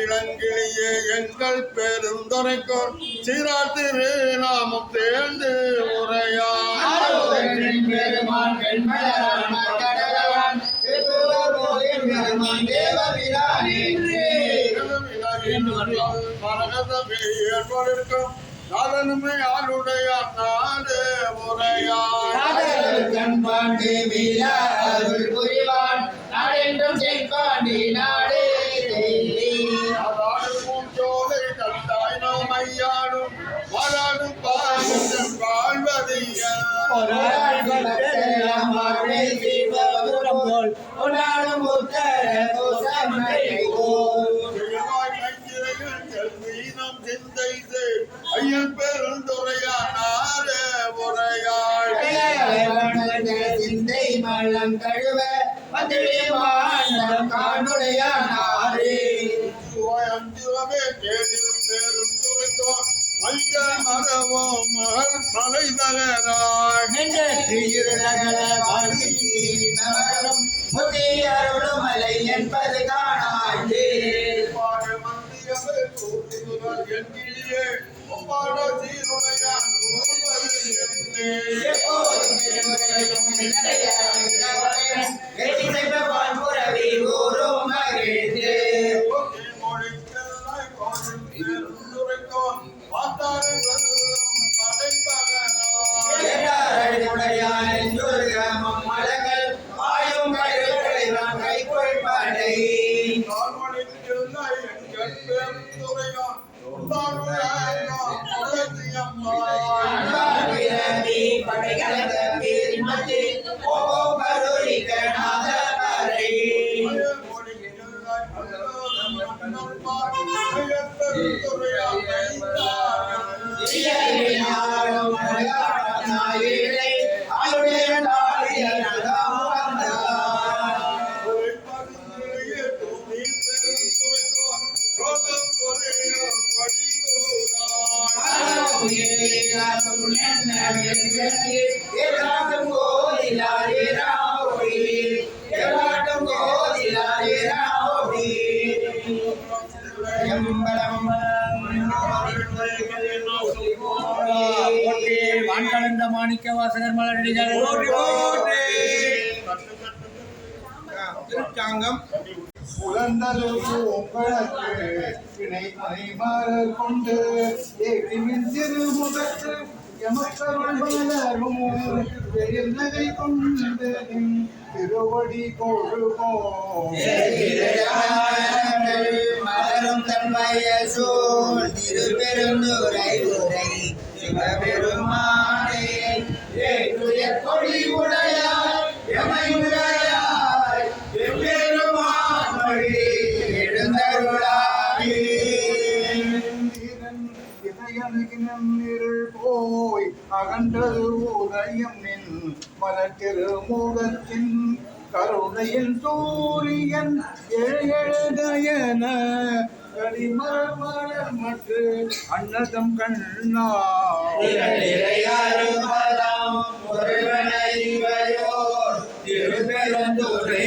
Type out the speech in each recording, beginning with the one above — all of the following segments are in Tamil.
இளங்கிளியே எங்கள் பெருந்துரைக்கும் சிறா திரு நாமம் தேர்ந்து உரையா நாதனுமே ஆளுடைய நாடு உரையாய் கண்பாண்டி வீரா அருள் புரிவான். நாடென்றும் செங்காண்டி நாடே தேவி. அதாடும் பூஞ்சோலை தந்தாய் நாம் ஐயாடும் வராடும் பாடும் வாழ்வதியா. ஐயன் பெருந்துரையானாரே உரையாள். இளையவனது சிந்தை மலம் கழுவ காணுடையானாரே. மாணிக்க வாசகர் மலரடிகள் திருச்சாங்கம் புலந்தது உங்களுக்கு வினை மறைமாறல் கொண்டு ஏழிமின் திருமுகத்து எமக்கருள் மலரும் பெயர் நகை கொண்டு திருவடி கொழுவோம் மலரும் தன்மைய சூழ் திருப்பெருந்துரை உரை சிவபெருமானே அகன்றது உதயம் நின் மலர் திருமுகத்தின் கருணையின் சூரியன் எழுகயன கடிமலர் மற்ற அன்னதம் கண்ணா. திருப்பெருந்துரை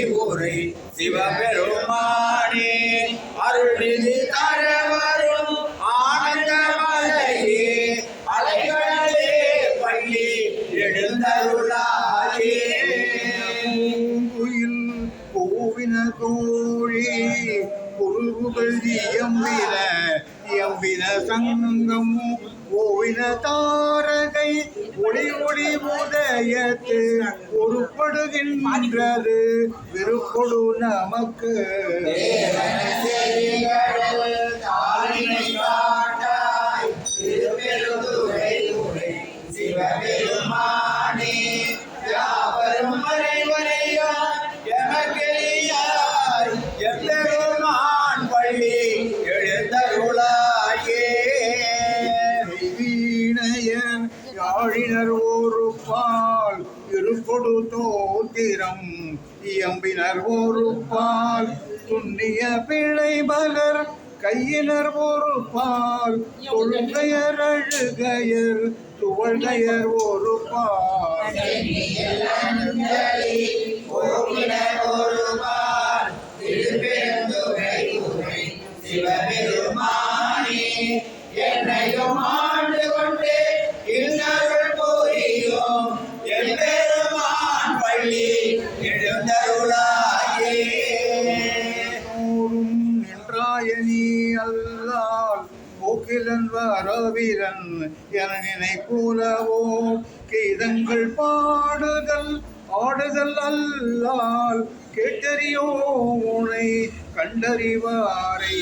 அங்கமு கோவில தாரகை ஒளி ஒளி உதயத்து உருப்படுகின்றது விருப்பொடு நமக்கு. தேவன செவிகளில் காட்டாய். கையினர் ஒரு பால் துண்ணிய பிழை மலர் கையினர் ஒரு பால் தொழுகையர் அழுகையர் துவழ்கையர் ஒரு பால். ஒரு வீரன் வாரோ வீரன் என நினைப்பூலவோ கீதங்கள் பாடுதல் ஆடுதல் அல்லால் கேட்டறியோ? உனை கண்டறிவாரை.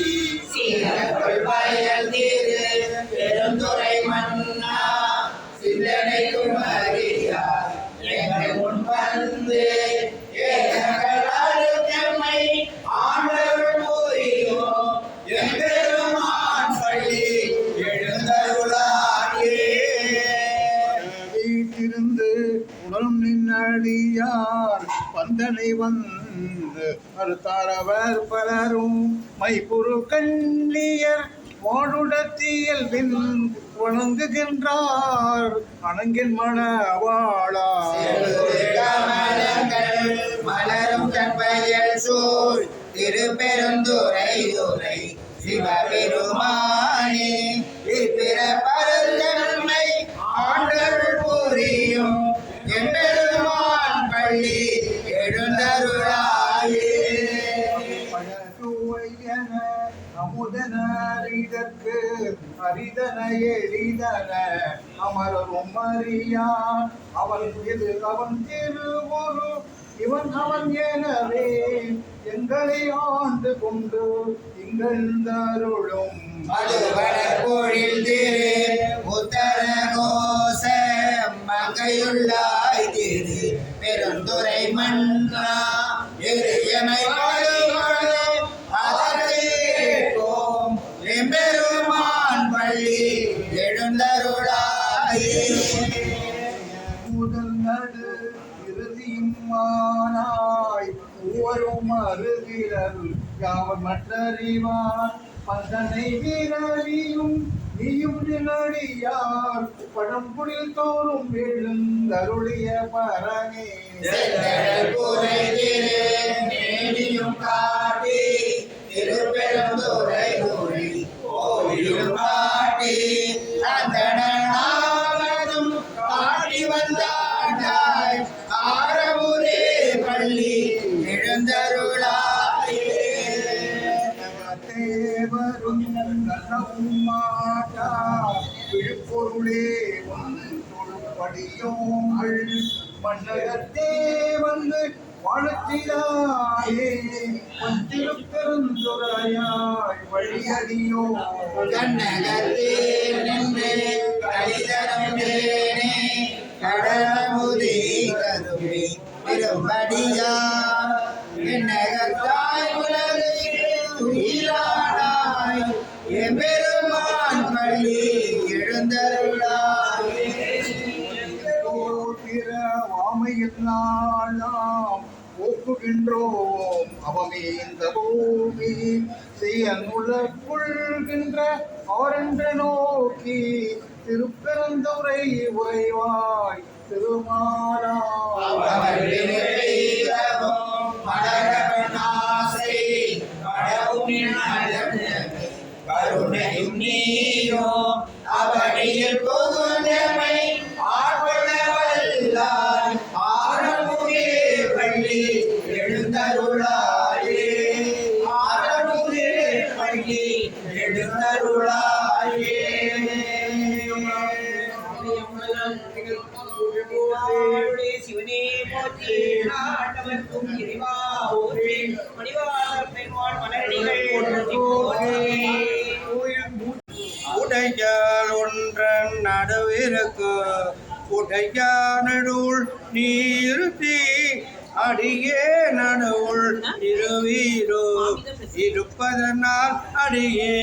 மன்னா சிந்தனை குமரியார் அடியார் வந்தனை வந்து மறுத்தாரவர் பலரும் மைப்புரு கண்ணியர் வாழுடத்தியல் பின் வணங்குகின்றார். அணங்கின் மணவாளா கமலங்கள் மலரும் தன்பயல் சூழ் திருப்பெருந்துரை துறை சிவபெருமானே. அரிதன எளிதன அமரரும் அறியான். அவன் இது அவன் திருவுரு இவன் அவன் எனவே எங்களை ஆண்டு கொண்டு இங்கழ்ந்தருளும் மதுவடர் பொழில் திரு உத்தர கோச மங்கையுள்ளாய் திரு பெருந்துரை மன்னா எரியமை யாவர் மற்றறிவார். பந்தனை வீரறியும் நீயும் நிலடியார். பழம்புடில் தோறும் எழுந்தருளிய பரனே காட்டி திருப்பெருந்துரை ஊரை கோயிலும் காட்டி அந்தணனாவதும் விழுப்பொருளே தொழுப்படியோங்கள் மன்னகத்தே வந்து வாழ்த்திடாயே. திருப்பெருந்துறையாய் வழியடியோ கண்ணகத்தே நின்று கலிதரம் தேனே கடலமுதி கருவி பெரும்படியா விண்ணகத்தாய் ஒப்புகின்றோம் அவமே இந்த பூமி செய்யனுள்ள கொள்கின்ற அவரென்று நோக்கி திருப்பெருந்துரை உரைவாய் திருமாலா. அடியே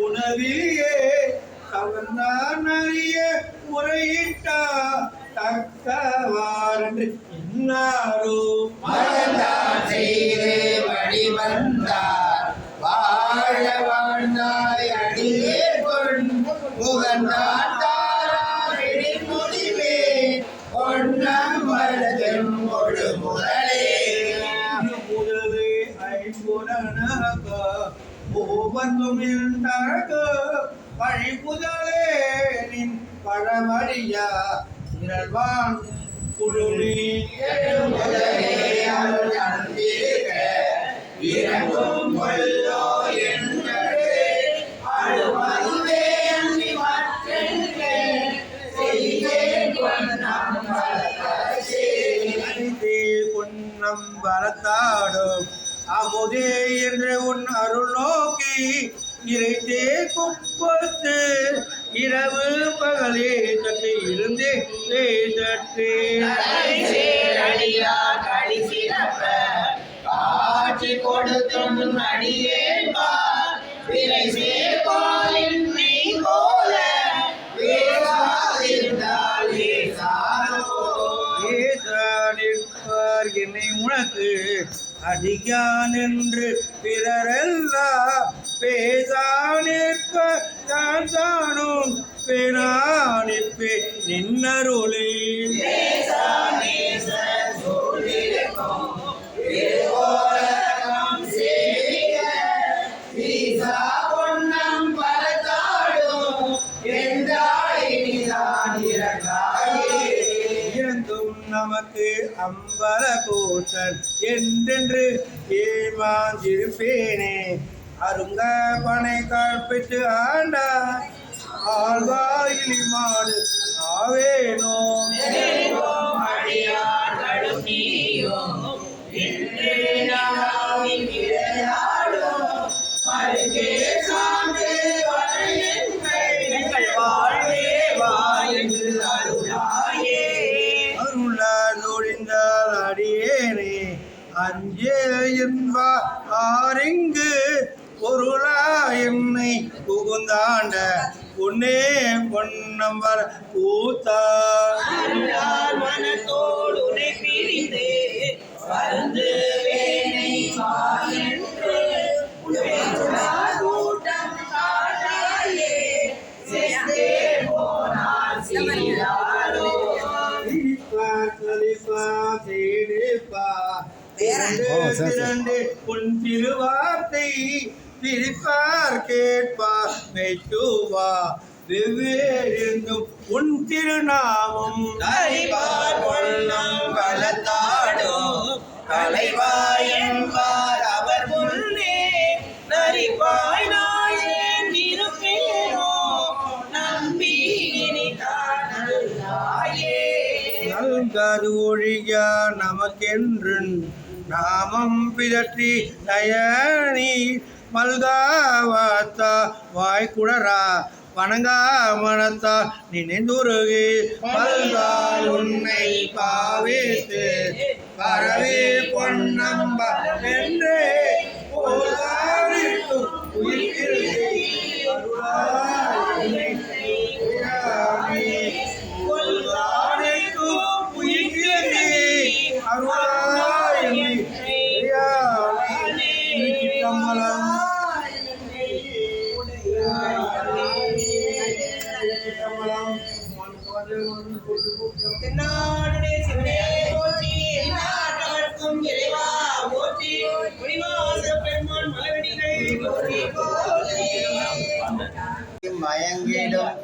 உள்ளது உணவிலே அவன்தான் அறிய முறையிட்டா தக்கவாறு இன்னாரோ? மறந்தார் செய்து வழிவந்தார் வாழ வாழ்ந்தாய் அடியே பொன் முகந்தான் ஒவ்வொன்றும் இருந்தாக நின் பழமறியா இரவான் குழுமி இறங்கும் கொல்லோ பொன்னம் வரத்தாடும் அமுதே என்று உன் அருள் நோக்கி இறைத்தே குப்பத்து. இரவு பகலே தட்டு இருந்தே தட்டு. காட்சி கொடுத்தும் உனக்கு. அடியான் என்று பிறரெல்லாம் பேசானிற்ப தான் தானும் பெறானிற்பே நின்னருளே. அம்பல கூத்தன் என்றென்று ஏமாந்திருப்பேனே. அருங்க பனை காப்பிட்டு ஆண்டா ஆழ்வாயிலி மாடு ஆவேனோ. நெறிவோம் அடியார்களும் நீயும் என்பா ஆரிங்கு பொருளா என்னை புகுந்தாண்ட பொன்னே பொன்னம்பர் கூத்தா மனத்தோடு திரண்டு உன் திருவார்த்தை பிரிப்பார் கேட்பார் மெய்த்துவா வெவ்வேறெங்கும் உன் திருநாமம் அறிவார் பொன்னம் வளத்தாடும் கலைவாய் என்பார் அவர் முன்னே. நரிப்பாய் நாயேன் இருப்பேனோ நம்பி நல்கது ஒழியா நமக்கென்று நாமம் பிதற்றி நயனி மல்காவாத்தா வாய்க்குடரா வணங்காமனத்தா நினைந்துருகி மல்கால் உன்னை பாவித்து பரவி பொன்னம்ப என்றே. தென்னாடுடைய சிவனே போற்றி நாட்டவர்க்கும் இறைவா போற்றி முடிவாச பெருமான் மலரடிகள் போற்றி போற்றி. மயங்கிடும்.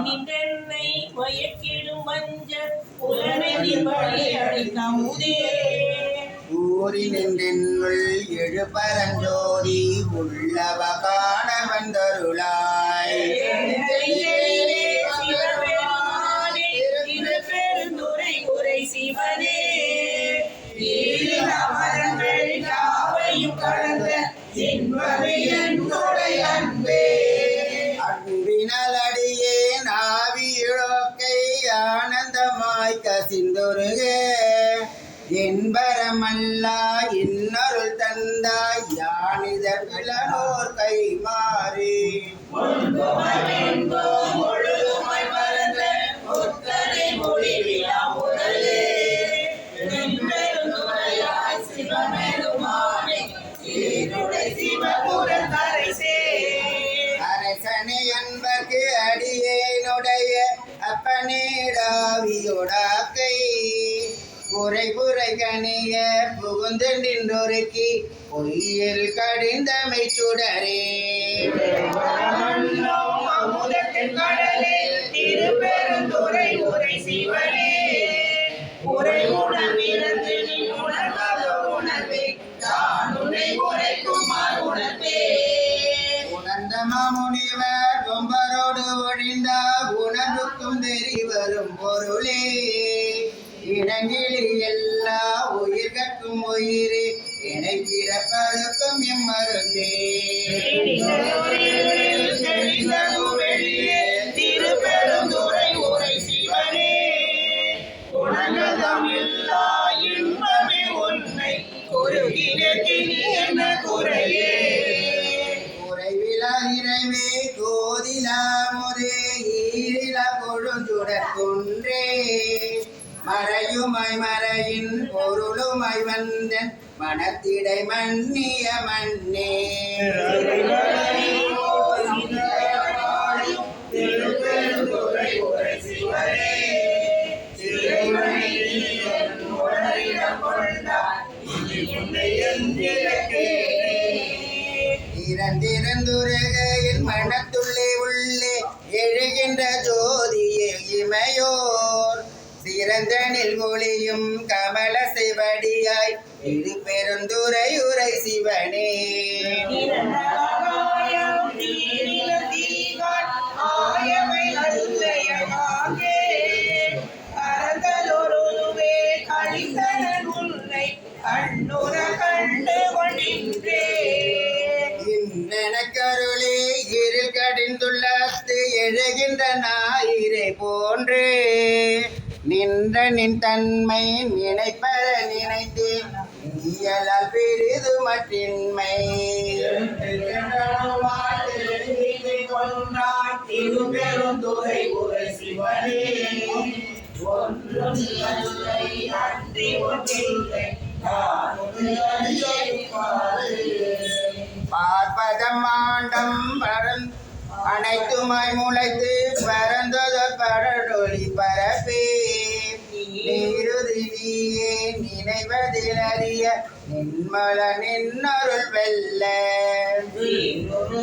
நின்றென்னை மயக்கிடும் மஞ்ச புலனின் வழி அடித்தமுதே ஊறி நின்றின்னுள் எழுபரஞ்சோதி உள்ளவ காண வந்தருளாய். இன்பரமல்லா இன்னொருள் தந்தாய் யானிதர் விழனோர் கை மாறி அரசனை அன்பர்க்கு அடியேனுடைய அப்பனேடாவியோடாக்கை. குறை குறை கணிய புகுந்து நின்றொருக்கி பொய்யில் கடிந்தமை சுடரே. கடலில் கடலே திருப்பெருந்துறை உரை சிவனே. உரை உணர்விருந்து இனங்கிலி எல்லா உயிர்கட்கும் உயிரே இணை பிறப்பருக்கும் எம்மருந்தே குறைவிலா இறைவே கோதிலா முரே மறையுமாய் மறையின் பொருளுமை வந்தன் மனத்திடை மன்னிய மன்னே. திருப்பெருந்துறை மனத்துள்ளே உள்ளே எழுகின்ற ஜோதியே இமையோ சிறந்தனில் ஒளியும் கமல சிவடியாய். இது பெருந்துரை உரை சிவனே. நின் தன்மை நினைப்பத நினைத்தேன் இயலால் பெரிது மற்றின்மை பார்ப்பதம் ஆண்டம் பரந் அனைத்துமாய் முளைத்து பரந்தத பரடொளி பரப்பே. நினைவதிலறிய நின்மல நின்னருள் வெல்ல. ஒரு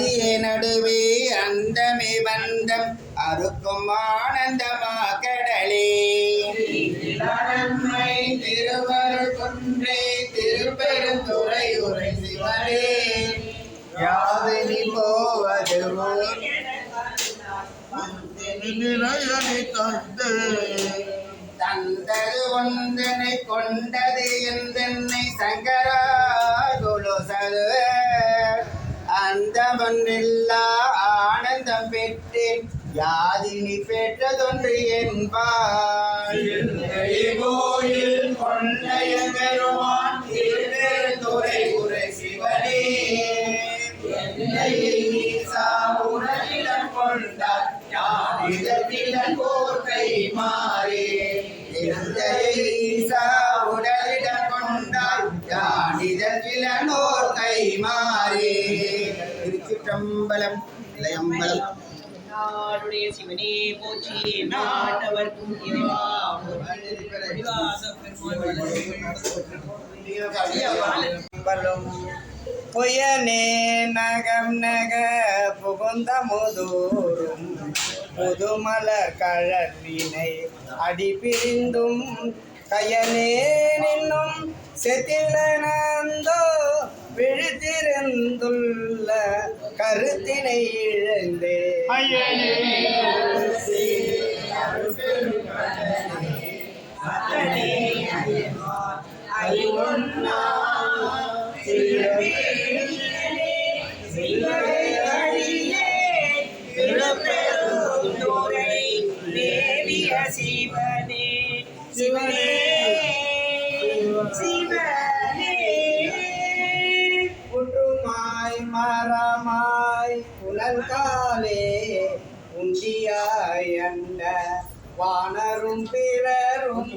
ஆதியே நடுவே அந்தமே பந்தம் அறுக்கும் ஆனந்தமா கடலே. நன்மை திருவருள் குன்றே திருப்பெருந்துறை உரை சிவனே யாவினி போவது தந்தது ஒன்றனை கொண்டது என்றென்னை சங்கரா குலு சதுவ அந்த ஆனந்தம் பெற்றேன். யாதினி பெற்றதொன்று என்பார் கோயில் கொண்டைய பெருமான் திருப்பெருந்துறை உரை சிவனே உணரிடம் கொண்டார் யார் இதற்கிடம் கோர்க்கை மாறே ஈசா உடலிடம் கொண்டாய் யானிதற்கிலனோர் கை மாறே திருச்சிற்றம்பலம் இளையம்பலம் நாடுடைய சிவனே போற்றி நாட்டவர்க்கும் இறைவா புயனே நகம் நக புகுந்த முதூரும் புதுமலர் கழற்றினை அடி பிரிந்தும் கயனே நின்னும் செத்திலனந்தோ விழுத்திருந்துள்ள கருத்தினை இழந்தே சிவனே சிவனே புற்றுமாய் மரமாய் புலன்காலே உண்டியாய் அண்ட வானரும் பிறரும்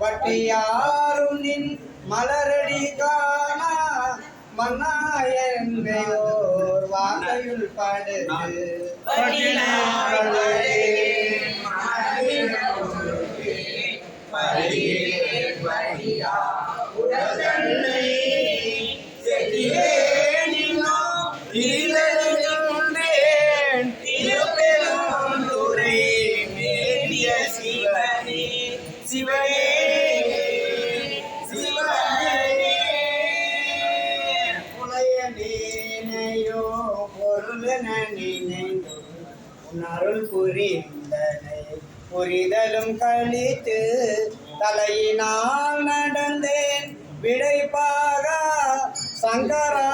வட்டியாரும் நின் மலரடி காணா மன்னாயோர் வாங்கையுள் பாடு புரிதலும் கழித்து தலையினால் நடந்தேன். விடைப்பாக சங்கரா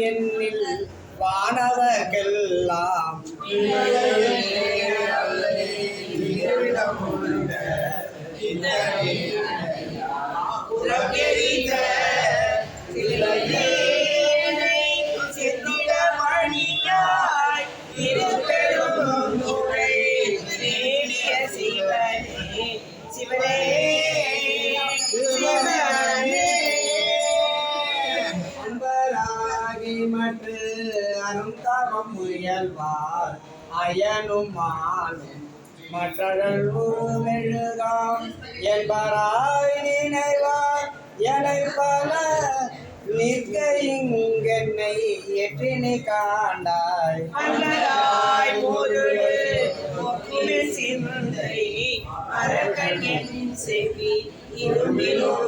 என்னில் வானவர்கெல்லாம் அன்பராகி அயனும் மானும் என்பராய் நினைவார். எனை பல நிற்க இங்கென்னை எற்றினை காண்டாய். சிந்தை அரக்கன் செவி இரும்பிலும்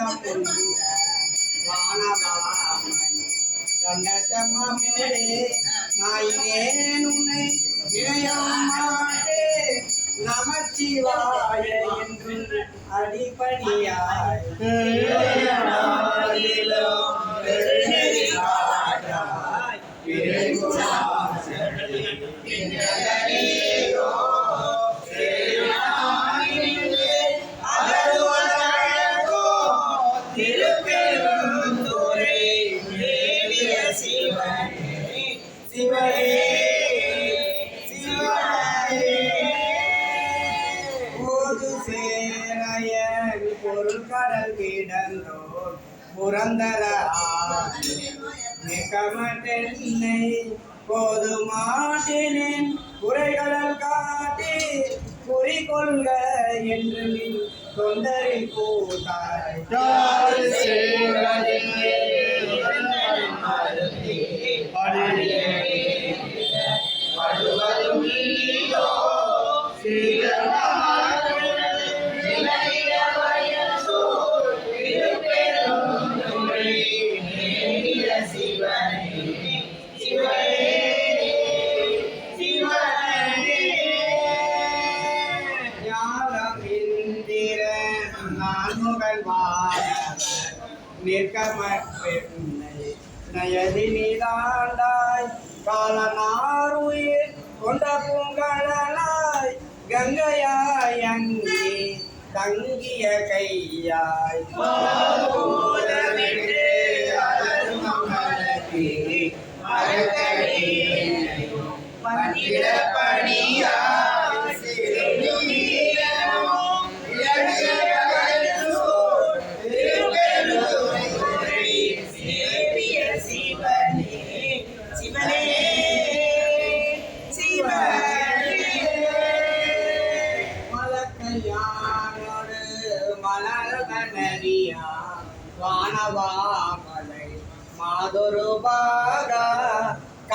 கடவுளிடம் உன்னை இணையம் மாட்டே நமச்சிவாய என்று அடிப்படியாய் மிகமட்டென்னை போது மாட்டினேன் குறைகடல் காட்டி குறிக்கொள்க என்று நீ தொந்தரில் கூட்டாய் நயதி நீதாண்டாய் காலனாருயிர் கொண்ட பூங்கடலாய் கங்கையாய் அங்கே தங்கிய கையாய். மலக்கையானோடு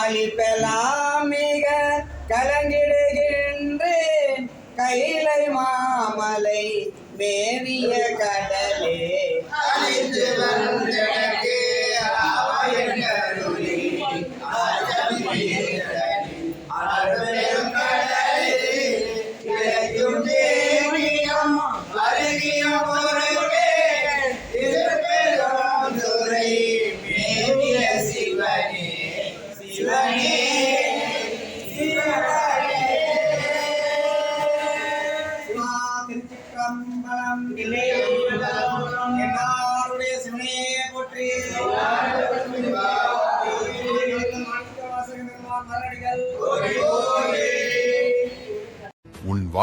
கலிப்பெல்லாம் மிக கலங்கிடுகின்றேன். கைலை மாமலை மேவிய கடலே